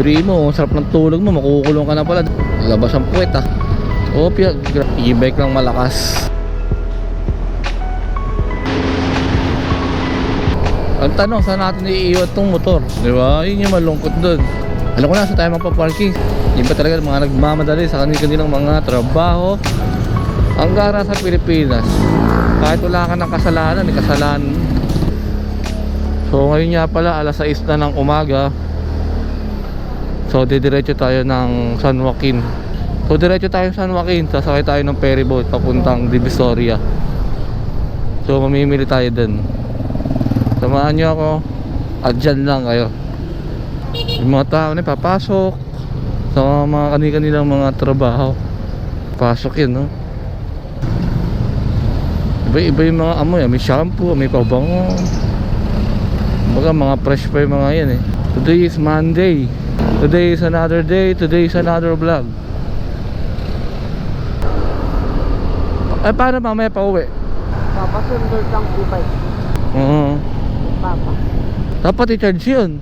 Biri mo, sarap ng tulog mo, makukulong ka na pala. Labas ang puwet ah. Oh, e-bike lang malakas. Ang tanong, saan natin iiwan tong motor? Di ba? Yun yung malungkot doon. Alam ko na, saan tayo magpa-parking? Yun pa talaga mga nagmamadali sa kanilang mga trabaho. Ang gara sa Pilipinas. Kahit wala ka ng kasalanan, may kasalanan. So ngayon nga pala, alas 6 na ng umaga. So didiretso tayo ng San Joaquin. So diretso tayo sa San Joaquin, sasakay tayo ng ferry boat papuntang Divisoria. So mamimili tayo dun. Samahan nyo ako at dyan lang kayo. Yung mga tao na papasok sa mga kanilang mga trabaho. Pasok yun, no? Iba-iba yung mga amoy. May shampoo, may pabango. Baga mga fresh pa yung mga yan eh. Today is Monday. Today is another day. Today is another vlog. Eh, paano mamaya pa uwi? Papasundol lang e-bike. Oo. Papa. Dapat i-charge yun.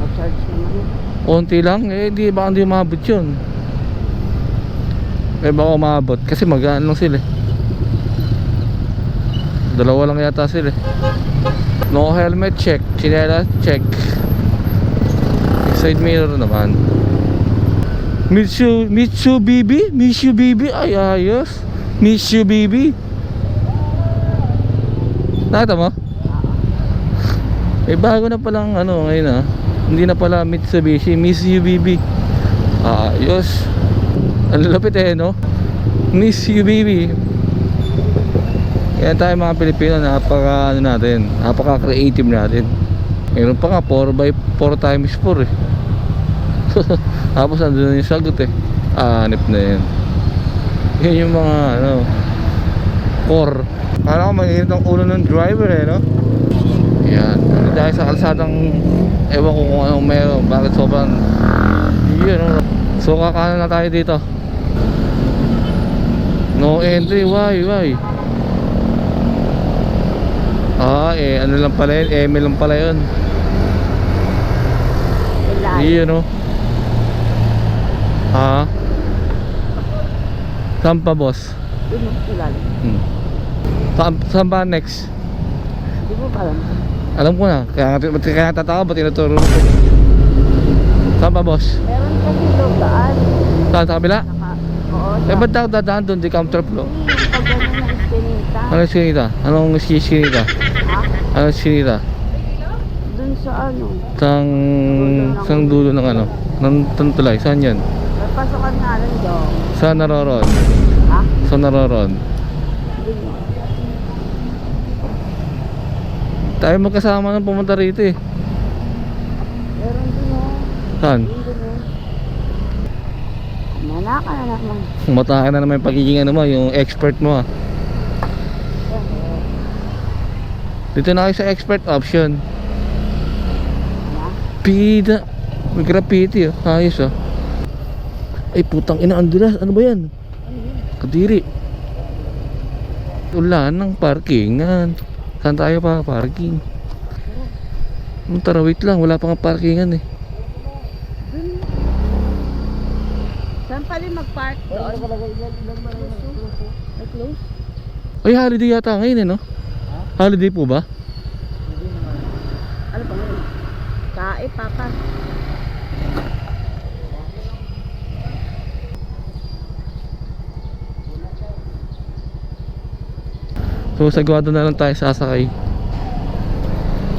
Pa-charge naman. Konti lang, eh di baka hindi umabot yun. Eh baka umabot kasi magaan lang sila eh. Dalawa lang yata sila eh. No helmet check, chinelas check. Side mirror naman. Mitsu, Mitsu BB? Mitsu BB? Ay ayos. Mitsu BB. Nakita mo? Eh bago na palang ano ngayon ah. Hindi na pala Mitsubishi, Miss UBB. Ayos. Ang lalapit eh no? Miss UBB. Kaya tayo mga Pilipino napaka ano natin, napaka creative natin. Meron pa nga 4x4 times 4 eh. Tapos andun na yung sagot eh. Ah, hanip na yan. Yan yung mga ano core. Kala ko mainit ang ulo ng driver eh no? Yan. Dahil sa kalsadang ewan ko kung anong meron. Bakit sobrang yun. ano. So kakanan na tayo dito. No entry. Why? Why? Ah, eh ano lang pala yun? Eme lang pala yun. Yun no. Ha? Saan pa boss? Yun o, ilalim. Hmm. Saan, saan ba next? Hindi mo ba alam? Alam ko na. Kaya, kaya nga tataka ba tinuturo ko? Saan ba boss? Meron kasi loob daan. Saan sa kabila? Naka, oo. Eh ba't daw dadaan doon di counter flow? Hindi, pag ganun na iskinita. Anong sinita? Anong sinita? Ha? Anong sinita? Dun sa ano. Sang, sang dulo ng ano? Ng ng tulay. Saan yan? May pasokan nga rin doon. Saan naroron? Ha? Saan naroron? Tayo magkasama nang pumunta rito eh. Meron dun o. Saan? Yun dun o. Mana ka na naman. Matahan na naman yung pagiging ano mo, yung expert mo ah. Dito na kayo sa expert option. Pida. May graffiti oh. Ayos oh. Ay putang ina Andulas. Ano ba yan? Kadiri. Wala ng parkingan. Saan tayo pa parking? Hmm, Tara wait lang. Wala pa nga parkingan eh. Saan pala mag-park doon? Ay holiday yata ngayon eh no? Holiday po ba? Ano ba ngayon? Kae, papa. So sagwado na lang tayo sasakay.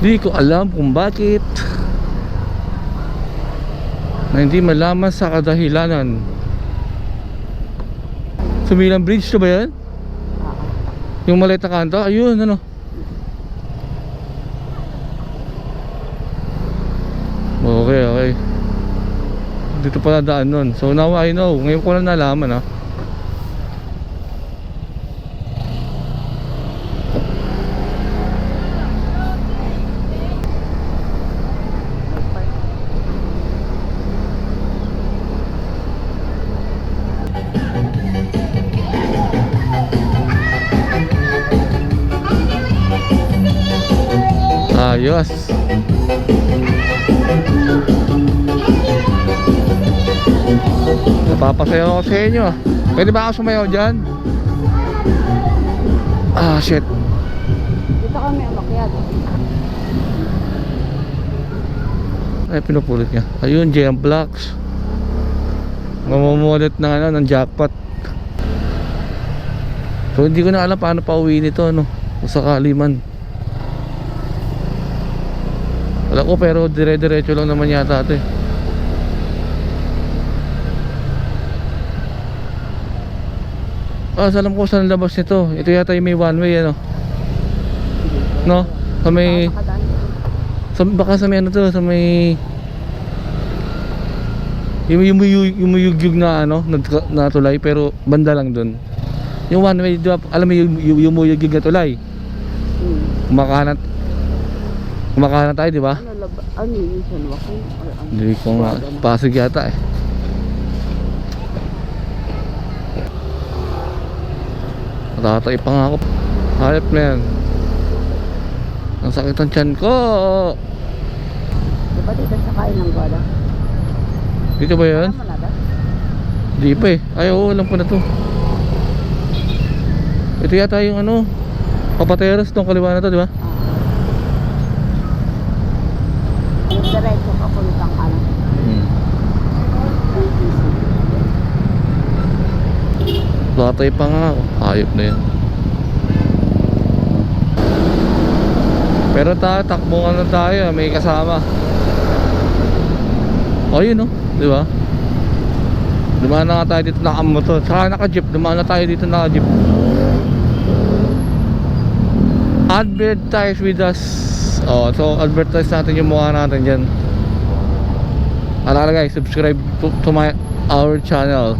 Di ko alam kung bakit na hindi malaman sa kadahilanan. Sumilang bridge to ba yan? Yung maliit na kanto? Ayun, ano? Okay, okay. Dito pala daan nun. So now I know. Ngayon ko lang nalaman ha. Ayos. Napapasayaw ako sa inyo. Pwede ba ako sumayaw dyan? Ah, shit. Dito kami umakyat. Ay, pinupulit niya. Ayun, JM Blocks. Mamumulit ng ano, ng jackpot. So, hindi ko na alam paano pa uwi nito, ano. Kung sakali man. Alam ko, pero dire-diretso lang naman yata ito eh. Ah, alam ko saan labas nito. Ito yata yung may one way, ano. No? Sa may... Sa, baka sa may ano to, sa may yung yung yumuyugyug na ano, na, na tulay pero banda lang dun. Yung one way, di ba, alam mo yung yumuyugyug na tulay. Hmm. Kumakanan Kumakanan tayo, di ba? Ano, laba, ano yun San Joaquin? Or ano? Hindi ko nga pasig yata eh. Matatay pa nga ako. Hayop na yan. Ang sakit ang tiyan ko. Di ba dito sa kain ng Goda? Dito ba yan? Na? Di pa eh. Ay, oo, alam ko na to. Ito yata yung ano, papateras tong kaliwa na to, di ba? Ah. Yung diretso ka puntang ano. Hmm. Latay pa nga. Hayop na yan. Pero tayo, takbo nga tayo. May kasama. O yun no, di ba? Dumaan na nga tayo dito nakamoto. Saka naka-jeep. Dumaan na tayo dito naka-jeep. Advertise with us. Oh, so advertise natin yung mukha natin dyan. Alala guys, subscribe to, to my our channel.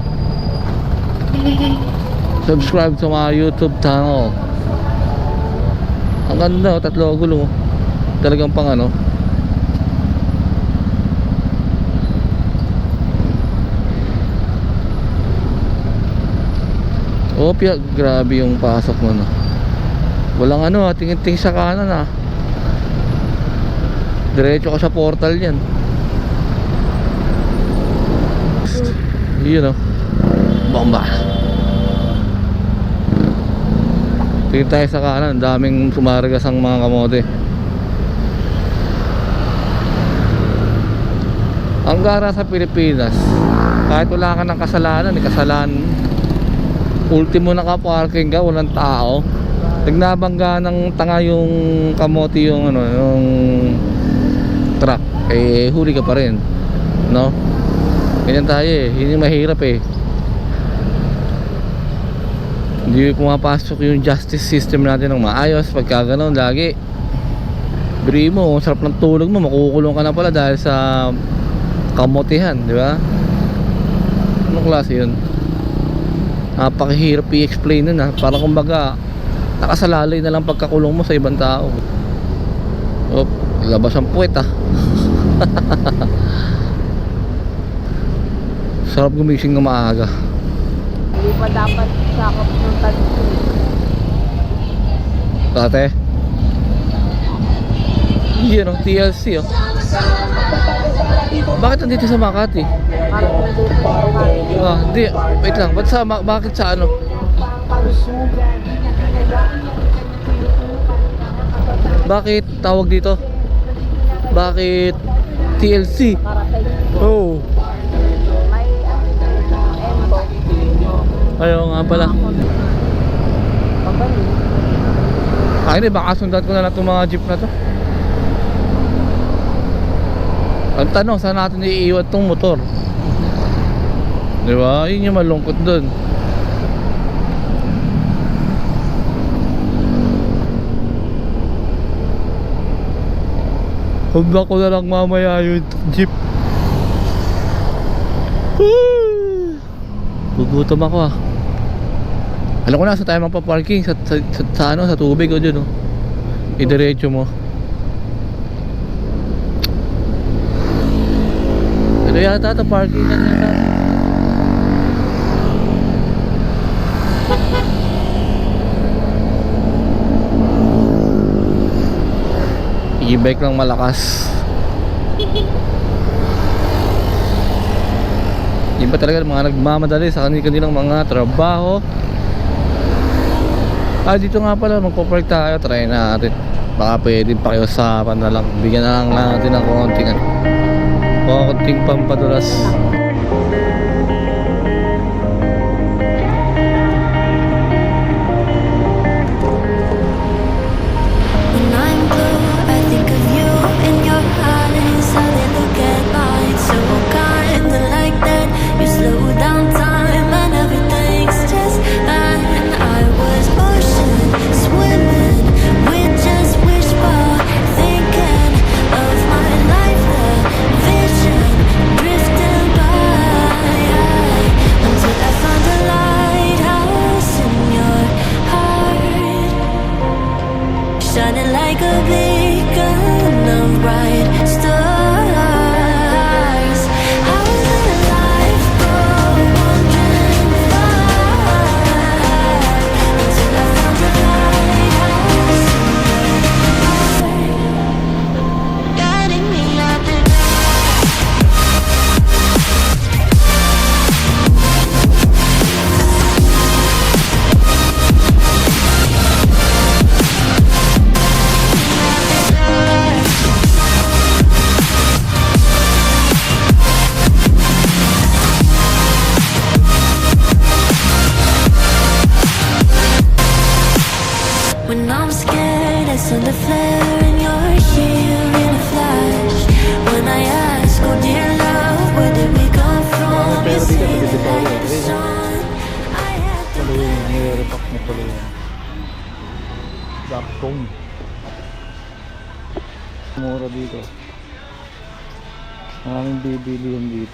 Subscribe to my YouTube channel. Ang ganda, oh, tatlo gulo. Talagang pang ano. Opya, grabe yung pasok mo no. Walang ano, ah, tingin-tingin sa kanan ah. Diretso ka sa portal yan. Yun oh. Bomba. Tingin tayo sa kanan, daming sumargas ang mga kamote. Ang gara sa Pilipinas, kahit wala ka ng kasalanan, eh, kasalanan, ultimo naka-parking ka, walang tao. Nagnabangga ng tanga yung kamote yung ano, yung truck, eh huli ka pa rin. No? Ganyan tayo eh, yung mahirap eh. Hindi pumapasok yung justice system natin ng maayos pagka ganun lagi. Biri mo, sarap ng tulog mo, makukulong ka na pala dahil sa kamotihan, di ba? Anong klase yun? Napakahirap i-explain nun ha. Parang kumbaga, nakasalalay na lang pagkakulong mo sa ibang tao. Op, labas ang puwet ah. Sarap gumising ng maaga. Pa dapat sakop ng tanso. Ate? Yan oh, TLC oh. Bakit nandito sa Makati? Nakarating dito sa kain. Ah, di, wait lang. Ba't sa, bakit sa ano? Bakit tawag dito? Bakit TLC? Oh, ayaw nga pala. Ay, hindi, baka sundan ko na lang itong mga jeep na to. Ang tanong, saan natin iiwan tong motor? Di ba? Yun yung malungkot dun. Hubla ko na lang mamaya yung jeep. Gugutom ako ah. Alam ko na sa tayo mapaparking sa, sa, sa, sa ano sa tubig o diyan oh. Idiretso mo. Ano yata to parking na yata. Ah. E-bike lang malakas. Yun ba talaga mga nagmamadali sa kanilang mga trabaho Ah, dito nga pala, magpo-park tayo. Try natin. Baka pwedeng pakiusapan na lang. Bigyan na lang natin ng konting, ano, konting pampadulas.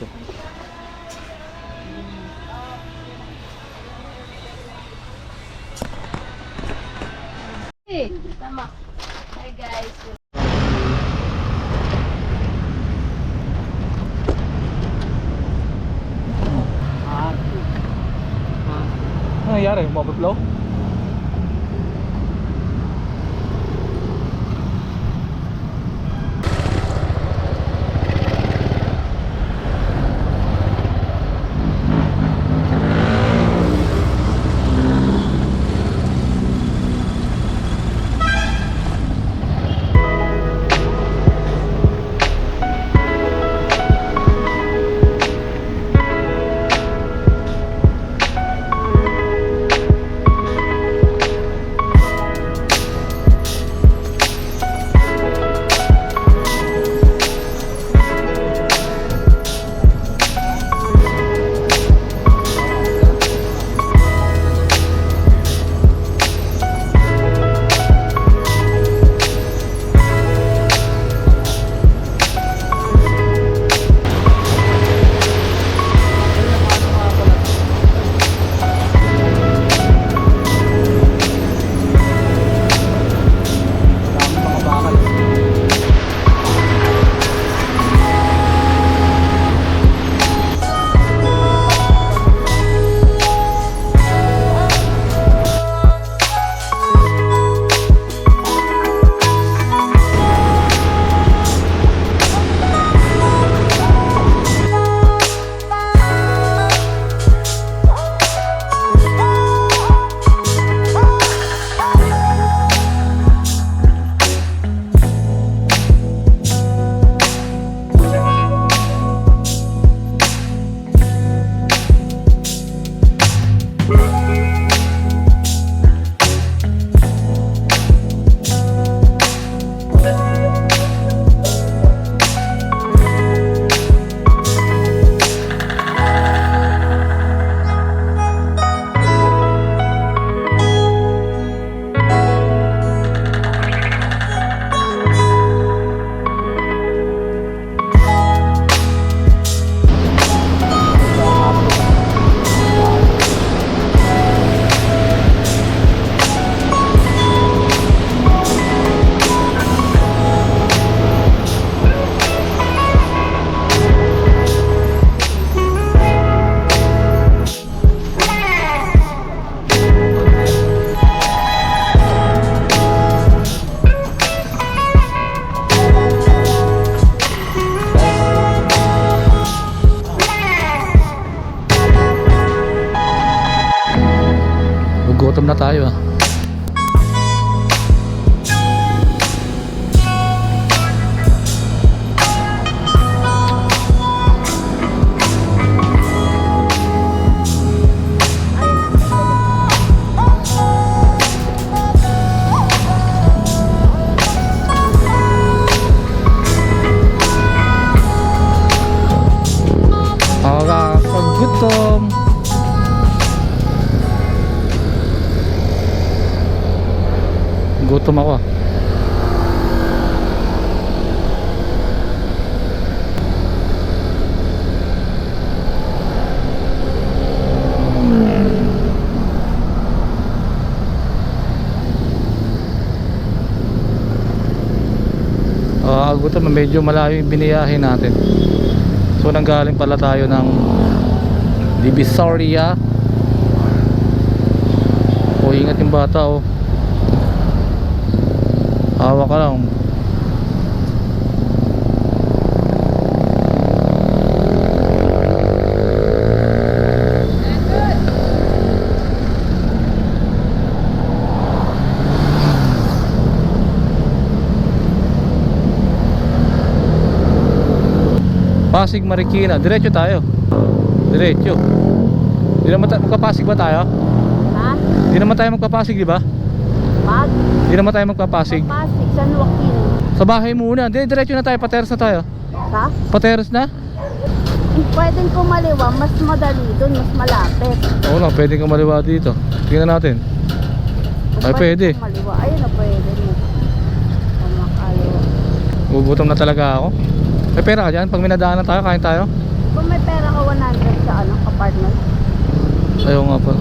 dito. Hey, tama. Hi guys. Ah. Ano nangyari? Mabablaw? Na tayo ah. Gutom ako ah. Ah, medyo malayo yung biniyahin natin. So nanggaling pala tayo ng Divisoria. O ingat yung bata oh. Hawa ka lang. Pasig Marikina, diretso tayo. Diretso. Di naman tayo magpapasig ba tayo? Ha? Di naman tayo magpapasig, di ba? Mag? Di naman tayo magpapasig. Pasig, San Joaquin. Sa bahay muna. Di, diretso na tayo. Pateros na tayo. Ha? Pateros na? Pwedeng kumaliwa, mas madali doon, mas malapit. Oo lang, pwede kang maliwa dito. Tingnan natin. Kung Ay, pwede. Kumaliwa, ayun na pwede. Kumakaliwa. Gugutom na talaga ako. May pera ka dyan? Pag may nadaanan tayo, kain tayo? Kung may pera ka 100 sa ano, apartment. Ayaw nga pa.